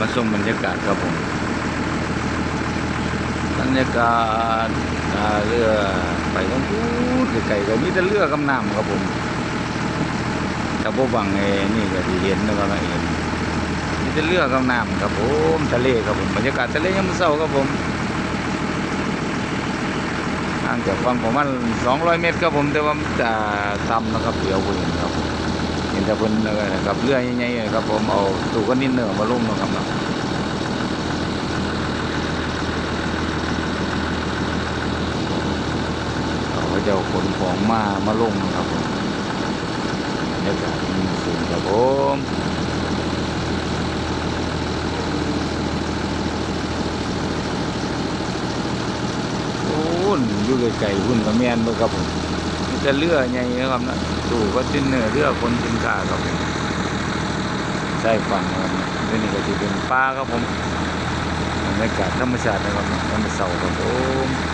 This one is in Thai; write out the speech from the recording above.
มาชมบรรยากาศครับผม บรรยากาศาเรือไปต้องพูดไกลๆก็มีแต่เรือกับน้ำครับผมถ้าพวกบังเอนี่ก็ที่เห็นนะครับเห็นมีแต่เรือกับน้ำครับผมทะเลครับผมบรรยากาศทะเลยังมันเศร้าครับผมห่างจากฝั่งประมาณ200 เมตรครับผมแต่ว่าจะต่ำนะครับเดี๋ยวผมเห็ นครับเห็นกับเรื่อใหญ่ๆครับผมเอาตู้ก็นินเนอร์มาลงเนะครับเนาะเขาจะเอาขนของมามาลงนะครับผมบรรยากาศมันสูงครับผมโอ้นอยู่ไกลๆหุ่นกับแมนเบ่ครับผม จะเลือใหญ่นะครับนะตู่ก็ติ้นเนื้อเลือคนตินกาครับใช่ฝั่งนะครับนี่นี่ก็จะเป็นป้าครับผมบรรยากาศธรรมชาตินะครับธรรมเสาครับผม